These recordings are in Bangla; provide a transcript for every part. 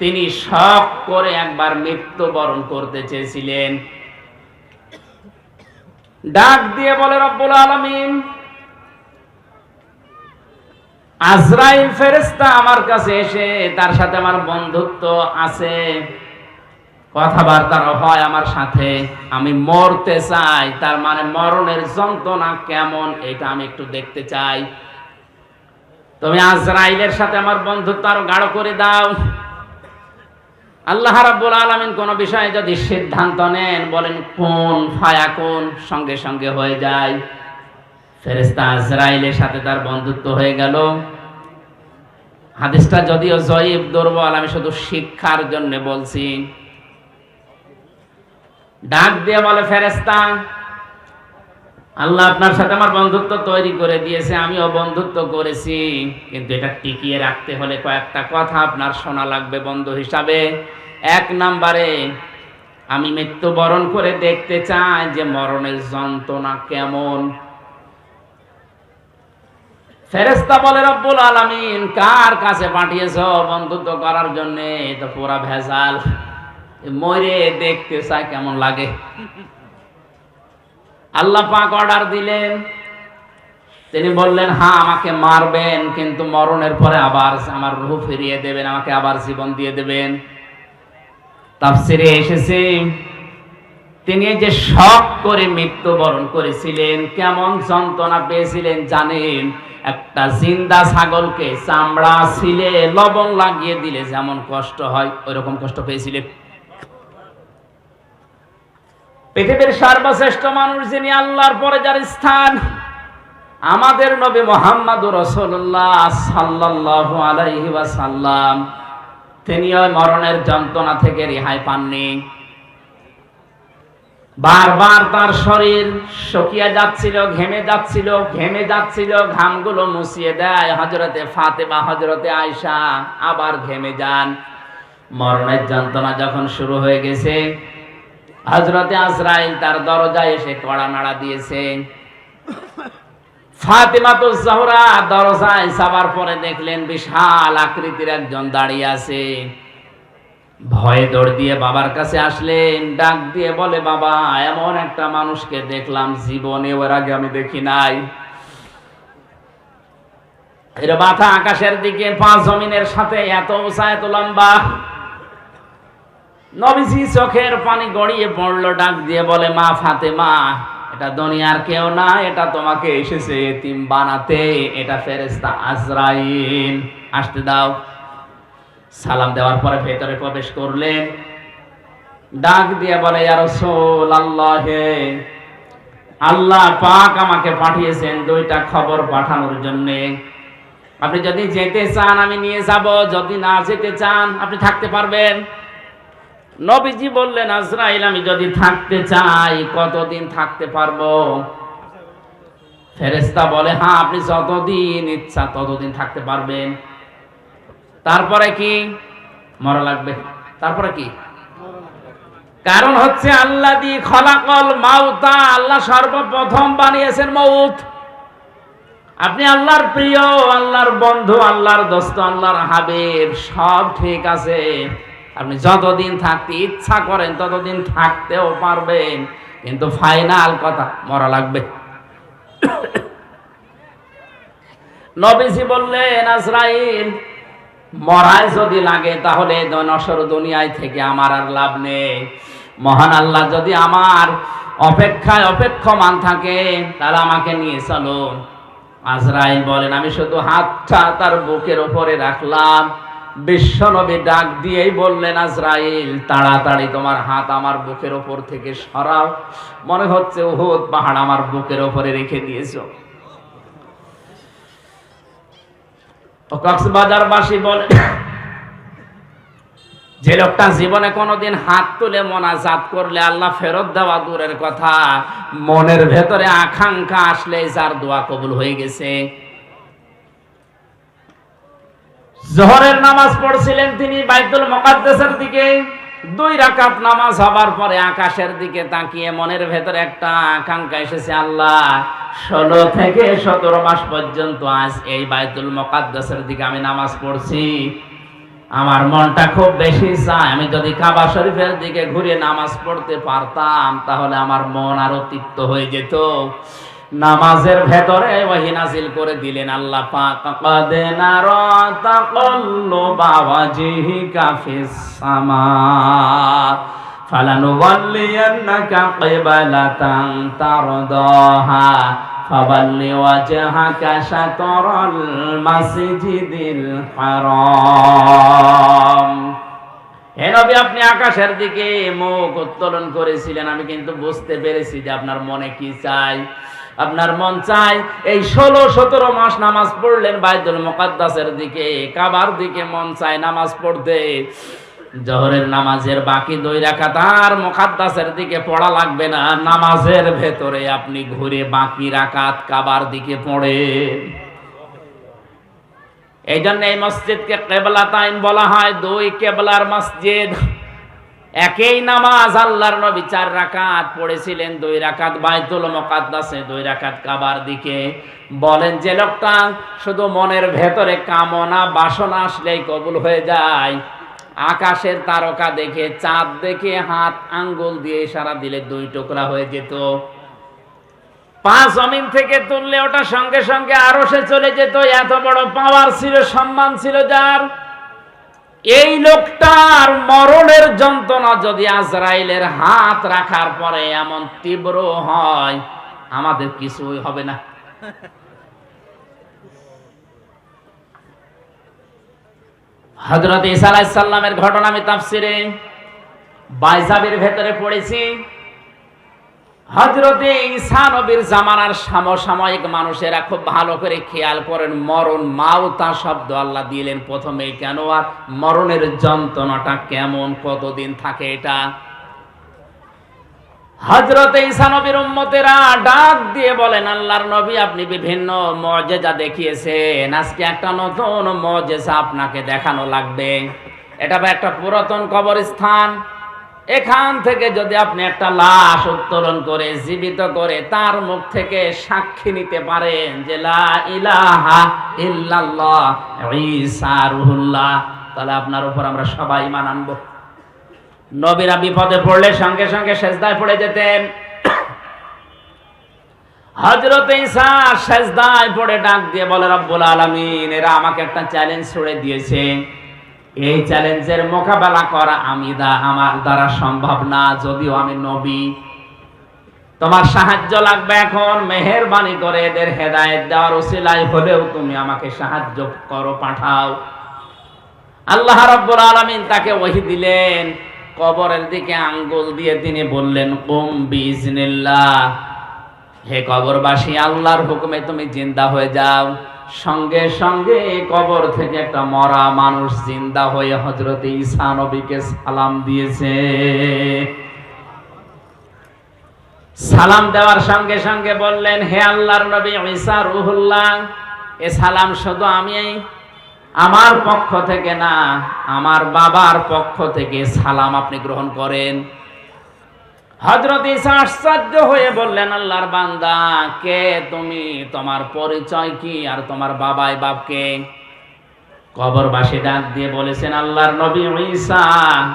তিনি শখ করে একবার মৃত্যুবরণ করতে চেয়েছিলেন। ডাক দিয়ে বলে, রব্বুল আলামিন, আজরাইল ফেরেস্তা আমার কাছে এসে তার সাথে আমার বন্ধুত্ব আছে কথাবার্তা হয় আমার সাথে, আমি মরতে চাই, তার মানে মরণের যন্ত্রণা কেমন, এটা আমি একটু দেখতে চাই। তুমি আজরাইলের সাথে আমার বন্ধুত্ব আরও গাঢ় করে দাও। আল্লাহ রাব্বুল আলামিন কোন বিষয়ে যদি সিদ্ধান্ত নেন, বলেন, কোন ফায়া কোন? সঙ্গে সঙ্গে হয়ে যায়। ফেরেশতা আজরাইলের সাথে তার বন্ধুত্ব হয়ে গেল। হাদিসটা যদিও জয়ীব, দুর্বল, আমি শুধু শিক্ষার জন্য বলছি। ডাক দিয়ে বলে, ফেরেশতা আল্লাহ আপনার সাথে আমার বন্ধুত্ব তৈরি করে দিয়েছে, আমিও বন্ধুত্ব করেছি। কিন্তু এটা টিকিয়ে রাখতে হলে কয়েকটা কথা আপনার শোনা লাগবে বন্ধু হিসাবে। এক নাম্বারে, আমি মৃত্যুবরণ করে দেখতে চাই যে মরণের যন্ত্রণা কেমন। ফেরেস্তা বলে, রব্বুল আলামিন, কার কাছে পাঠিয়েছ বন্ধুত্ব করার জন্য? তো পুরা ভেজাল। মরে দেখতে চাই কেমন লাগে। আল্লাহ পাক অর্ডার দিলেন। তিনি বললেন হ্যাঁ আমাকে মারবেন, কিন্তু মরণের পরে আবার আমার রূহ ফিরিয়ে দেবেন, আমাকে আবার জীবন দিয়ে দেবেন। তাফসিরে এসেছে, তিনি যে শখ করে মৃত্যুবরণ করেছিলেন, কেমন যন্ত্রণা পেয়েছিলেন জানেন? একটা জিন্দা ছাগলকে চামড়া ছিলে, লবণ লাগিয়ে দিলে যেমন কষ্ট হয়, ওইরকম কষ্ট পেয়েছিলেন। পৃথিবীর সর্বশ্রেষ্ঠ মানুষ যিনি আল্লাহর পরে যার স্থান, আমাদের নবী মোহাম্মদ রসুল্লাহ সাল্লাল্লাহু আলাইহি ওয়াসাল্লাম, তিনি ওই মরণের যন্ত্রণা থেকে রেহাই পাননি। বারবার তার শরীর শুকিয়ে যাচ্ছিল, ঘেমে যাচ্ছিল ঘেমে যাচ্ছিল, ঘামগুলো মুছিয়ে দেয়। হজরতে ফাতেমা হজরতে আয়সা আবার ঘেমে যান। মরণের যন্ত্রণা যখন শুরু হয়ে গেছে হজরতে আজরাইল তার দরজায় এসে কড়া নাড়া দিয়েছে। ফাতেমা তো জাহরা দরজায় সাবার পরে দেখলেন বিশাল আকৃতির একজন দাঁড়িয়ে আছে। ভয়ে দৌড় দিয়ে বাবার কাছে আসলেন, ডাক দিয়ে বলে, বাবা, এমন একটা মানুষকে দেখলাম জীবনে, ওর আগে আমি দেখি নাই। এর মাথা আকাশের দিকে পাঁচ জমিনের সাথে, এত উঁচা, এত লম্বা। নবীজি চোখের পানি গড়িয়ে পড়ল, ডাক দিয়ে বলে, মা ফাতেমা, এটা দুনিয়ার কেউ না, এটা তোমাকে এসেছে এতিম বানাতে, এটা ফেরেস্তা আজরাইল। আসতে দাও। সালাম দেওয়ার পরে ভেতরে প্রবেশ করলেন। ডাক দিয়ে বলে রাসূল আল্লাহ আল্লাহ পাক আমাকে পাঠিয়েছেন দুইটা খবর পাঠানোর জন্য। আপনি যদি যেতে চান, আমি নিয়ে যাব, যদি না যেতে চান, আপনি থাকতে পারবেন। নবীজি বললেন, আজরাইল, আমি যদি থাকতে চাই, কতদিন থাকতে পারব? ফেরেস্তা বলে হ্যাঁ আপনি যতদিন ইচ্ছা ততদিন থাকতে পারবেন। তারপরে কি? মরা লাগবে। তারপরে কি? কারণ হচ্ছে আল্লাহ দি খলাকল মাউতা, আল্লাহ সর্বপ্রথম বানিয়েছেন মৌত আপনি আল্লাহর প্রিয়, আল্লাহর বন্ধু, আল্লাহর দোস্ত, আল্লাহর হাবিব, সব ঠিক আছে। আপনি যতদিন থাকতে ইচ্ছা করেন, ততদিন থাকতেও পারবেন। কিন্তু ফাইনাল কথা, মরা লাগবে। নবীজি বললেন যদি লাগে, তাহলে নসর দুনিয়ায় থেকে আমার আর লাভ নেই। মহান আল্লাহ যদি আমার অপেক্ষায় অপেক্ষমান থাকে, তাহলে আমাকে নিয়ে চলো আজরাইল বলেন, আমি শুধু হাতটা তার বুকের উপরে রাখলাম। বিশ্বনবী ডাক দিয়েই বললেন, আজরাইল, তাড়াতাড়ি তোমার হাত আমার বুকের ওপর থেকে সরাও। মনে হচ্ছে উহুদ পাহাড় আমার বুকের ওপরে রেখে দিয়েছ। ও কক্সবাজার বাসী বলে, যে লোকটা জীবনে কোনোদিন হাত তুলে মোনাজাত করলে আল্লাহ ফেরত দেওয়া দূরের কথা, মনের ভেতরে আকাঙ্ক্ষা আসলে যার দোয়া কবুল হয়ে গেছে। জোহরের নামাজ পড়ছিলেন তিনি বাইতুল মুকাদ্দাসের দিকে। দুই রাকাত নামাজ হবার পরে আকাশের দিকে তাকিয়ে মনের ভেতরে একটা আকাঙ্ক্ষা এসেছে, আল্লাহ, ষোলো থেকে সতেরো মাস পর্যন্ত আজ এই বাইতুল মোকাদ্দাসের দিকে আমি নামাজ পড়ছি। আমার মনটা খুব বেশি চায়, আমি যদি কাবা শরীফের দিকে ঘুরে নামাজ পড়তে পারতাম, তাহলে আমার মন আরও তৃপ্ত হয়ে যেত। নামাজের ভেতরে ওহি নাজিল করে দিলেন, আল্লাহ পাক সামা ফালানুওয়াল্লিয়ান্নাকা তারদাহা, ফাওয়াল্লি ওয়াজহাকা শাতরাল মাসজিদিল হারাম. হে নবী, আপনি আকাশের দিকে মুখ উত্তোলন করেছিলেন, আমি কিন্তু বুঝতে পেরেছি যে আপনার মনে কি চাই। আপনার মন চাই এই ষোলো, সতেরো মাস নামাজ পড়লেন বাইদুল মোকাদ্দাসের দিকে, কাবার দিকে মন চায় নামাজ পড়তে। জহরের নামাজের বাকি দুই রাখাত আর মোকাদ্দাসের দিকে পড়া লাগবে না। নামাজের ভেতরে আপনি ঘুরে বাকি রাকাত কাবার দিকে পড়ে এই জন্য এই মসজিদকে কেবলা তাইন বলা হয়। দুই কেবলার মসজিদ একই নামাজ আল্লাহর নবী চার রাকাত পড়েছিলেন, দুই রাকাত বাইতুল মুকাদ্দাসে, দুই রাকাত কাবার দিকে। বলেন যে লোকটা, শুধু মনের ভেতরে কামনা, বাসনা আসলেই কবুল হয়ে যায়। আকাশের তারকা দেখে, চাঁদ দেখে, হাত আঙ্গুল দিয়ে ইশারা দিলে দুই টুকরা হয়ে যেত। পাঁচ জমিন থেকে তুললে ওটা সঙ্গে সঙ্গে আরও সে চলে যেত। এত বড় পাওয়ার ছিল, সম্মান ছিল যার। এই লোকটার মরণের যন্ত্রণা যদি আজরাইলের হাত রাখার পরে এমন তীব্র হয়, আমাদের কিছুই হবে না। হজরত ইসা আলাইসাল্লামের ঘটনা আমি তাফসিরে বাইজাবির ভেতরে পড়েছি। হজরতে ঈসা নবীর জামানার সমসাময়িক মানুষেরা খুব ভালো করে খেয়াল করেন, মরণ মাউতা শব্দ আল্লাহ দিলেন প্রথমে, কেন আর মরণের যন্ত্রণাটা কেমন, কতদিন থাকে এটা? হজরত ঈসা নবীর উম্মতেরা ডাক দিয়ে বলেন, আল্লাহর নবী আপনি বিভিন্ন মজেজা দেখিয়েছেন, আজকে একটা নতুন মজেজা আপনাকে দেখানো লাগবে। এটা একটা পুরাতন কবরস্থান এখান থেকে যদি আপনি একটা লাশ উত্তোলন করে, জীবিত করে, তার মুখ থেকে সাক্ষী নিতে পারেন যে তাহলে আপনার উপর আমরা সবাই মান আনব। নবীরা বিপদে পড়লে সঙ্গে সঙ্গে সেজদায় পড়ে যেতেন। হজরত ঈসা সেজদায় পড়ে ডাক দিয়ে বলে, রব্বুল আলামিন, এরা আমাকে একটা চ্যালেঞ্জ ছুড়ে দিয়েছে। এই চ্যালেঞ্জের মোকাবেলা করা আমি দা, আমার দ্বারা সম্ভব না, যদিও আমি নবী। তোমার সাহায্য লাগবে এখন, মেহেরবানি করে এদের হেদায়েত দেওয়ার ওসিলাই হলেও তুমি আমাকে সাহায্য করো, পাঠাও। আল্লাহ রাব্বুল আলামিন তাকে ওহি দিলেন, কবরের দিকে আঙ্গুল দিয়ে তিনি বললেন, কুম বিজনিল্লাহ হে কবরবাসী, আল্লাহর হুকুমে তুমি জিন্দা হয়ে যাও। সঙ্গে সঙ্গে কবর থেকে একটা মরা মানুষ জিন্দা হয়ে হজরত ঈসা নবীকে সালাম দিয়েছে। সালাম দেওয়ার সঙ্গে সঙ্গে বললেন, হে আল্লাহর নবী ঈসা রুহুল্লাহ, এ সালাম শুধু আমি, আমার পক্ষ থেকে না, আমার বাবার পক্ষ থেকে সালাম আপনি গ্রহণ করেন। হজরত ঈসা আশ্চর্য হয়ে বললেন, আল্লাহর বান্দা, কে তুমি? তোমার পরিচয় কি? আর তোমার বাবাই বাপকে কবরবাসী ডাক দিয়ে বলেছেন, আল্লাহর নবী ঈসা,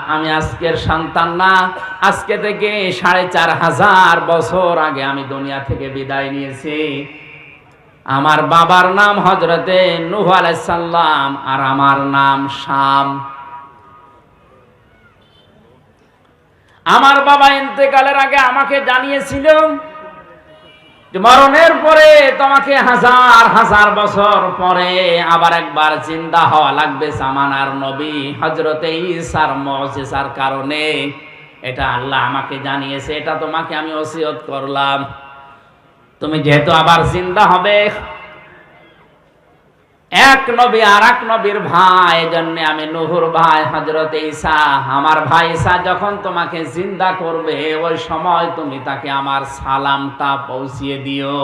আমি আজকের সন্তান না। আজকে থেকে সাড়ে চার হাজার বছর আগে আমি দুনিয়া থেকে বিদায় নিয়েছি। আমার বাবার নাম হজরতে নুহ আলাইসাল্লাম আর আমার নাম শাম। আমার বাবা ইন্তেকালের আগে আমাকে জানিয়েছিল মরণের পরে তোমাকে হাজার হাজার বছর পরে আবার একবার চিন্তা হওয়া লাগবে সামানার নবী হজরতে ঈসার মজেসার কারণে। এটা আল্লাহ আমাকে জানিয়েছে, এটা তোমাকে আমি ওসিয়ত করলাম। তুমি যেহেতু আবার জিন্দা হবে এক নবী আর এক নবীর ভাই, জন্য আমি নুহুর ভাই হজরত ঈসা। আমার ভাই ঈসা যখন তোমাকে জিন্দা করবে, ওই সময় তুমি তাকে আমার সালামটা পৌঁছিয়ে দিও।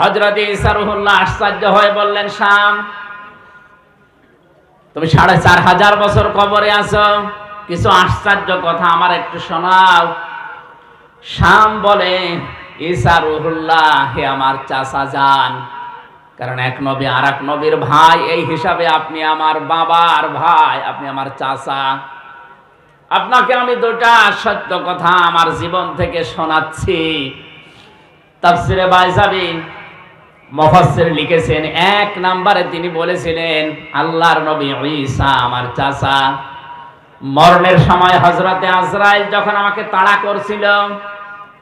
হজরত ঈসা রুহুল্লাহ আশ্চর্য হয়ে বললেন, শাম, তুমি সাড়ে চার হাজার বছর কবরে আছো। কিছু আশ্চর্য কথা আমার একটু শোনাও। শাম বলে, ঈসা রুহুল্লাহ, হে আমার চাচা যান কারণ এক নবী আর এক নবীর ভাই, এই হিসাবে আপনি আমার বাবার ভাই, আপনি আমার চাচা। আপনাকে আমি দুটা সত্য কথা আমার জীবন থেকে শোনাচ্ছি। তাফসিরে বাইজাবি মফাসসির লিখেছেন, এক নাম্বারে তিনি বলেছিলেন, আল্লাহর নবী ঈসা আমার চাচা। মরণের সময় হজরতে আজরাইল যখন আমাকে তাড়া করছিল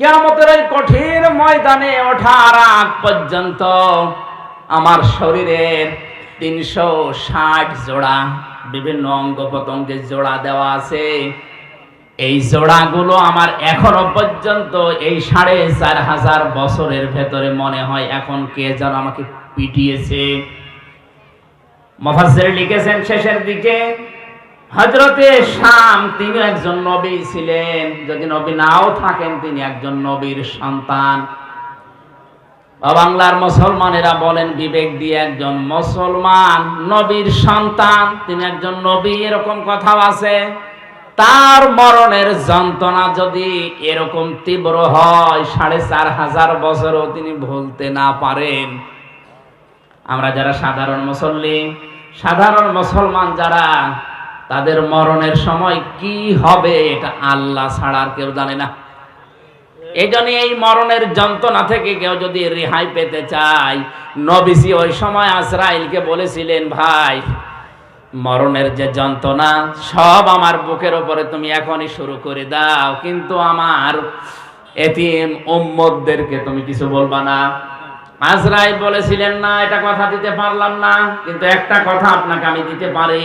কেয়ামতের এই কঠিন ময়দানে ওঠার আগ পর্যন্ত আমার শরীরের তিনশো ষাট জোড়া বিভিন্ন অঙ্গ প্রত্যঙ্গের জোড়া দেওয়া আছে। এই জোড়াগুলো আমার এখনও পর্যন্ত এই সাড়ে চার হাজার বছরের ভেতরে মনে হয় এখন কে যেন আমাকে পিটিয়েছে। মফাসের লিখেছেন শেষের দিকে হজরতে শাম, তিনি একজন নবী ছিলেন। যদি নবী নাও থাকেন, তিনি একজন নবীর সন্তান। বাংলার মুসলমানেরা বলেন, বিবেক দিয়ে একজন মুসলমান নবীর সন্তান, তিনি একজন নবী, এরকম কথাও আছে। তার মরণের যন্ত্রণা যদি এরকম তীব্র হয়, সাড়ে চার হাজার বছরও তিনি ভুলতে না পারেন। আমরা যারা সাধারণ মুসল্লি, সাধারণ মুসলমান যারা তাদের মরণের সময় কি হবে এটা আল্লাহ ছাড়া আর কেউ জানে না। এই জন্য এই মরণের যন্ত্রণা থেকে কেউ যদি রেহাই পেতে চায় নবিসি ওই সময় আজরাইলকে বলেছিলেন, ভাই, মরণের যে যন্ত্রণা, সব আমার বুকের ওপরে তুমি এখনই শুরু করে দাও। কিন্তু আমার এতিম উম্মতদেরকে তুমি কিছু বলবা না। আজরাইল বলেছিলেন, না, এটা কথা দিতে পারলাম না, কিন্তু একটা কথা আপনাকে আমি দিতে পারি।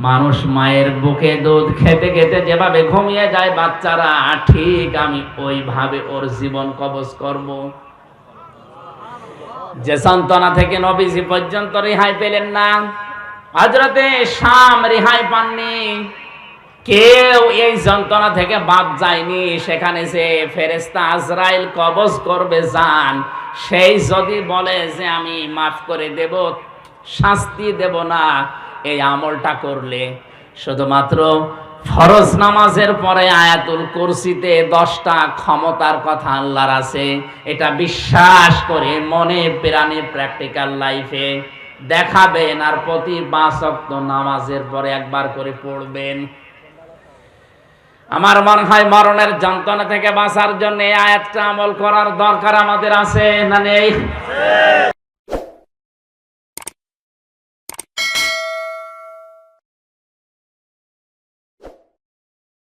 মানুষ মায়ের বুকে দুধ খেতে খেতে যেভাবে ঘুমিয়ে যায়, বাচ্চারা ঠিক, আমি ওইভাবে ওর জীবন কবজ করব। যে সন্তানা থেকে নবীজি পর্যন্ত রেহাই পেলেন না। হজরতে শাম রেহাই পাননি। কেউ এই যন্ত্রণা থেকে বাদ যায়নি। সেখানে যে ফেরেস্তা আজরাইল কবজ করবে যান সেই যদি বলে যে, আমি মাফ করে দেব, শাস্তি দেব না এই আমলটা করলে শুধুমাত্র ফরজ নামাজের পরে আয়াতুল কুরসিতে দশটা ক্ষমতার কথা আল্লাহর আছে, এটা বিশ্বাস করে মনে প্রাণে প্র্যাকটিক্যাল লাইফে দেখাবেন আর প্রতি অক্ত নামাজের পরে একবার করে পড়বেন। আমার মনে হয় মরণের যন্ত্রণা থেকে বাঁচার জন্য আয়াতটা আমল করার দরকার আমাদের আছে না নেই?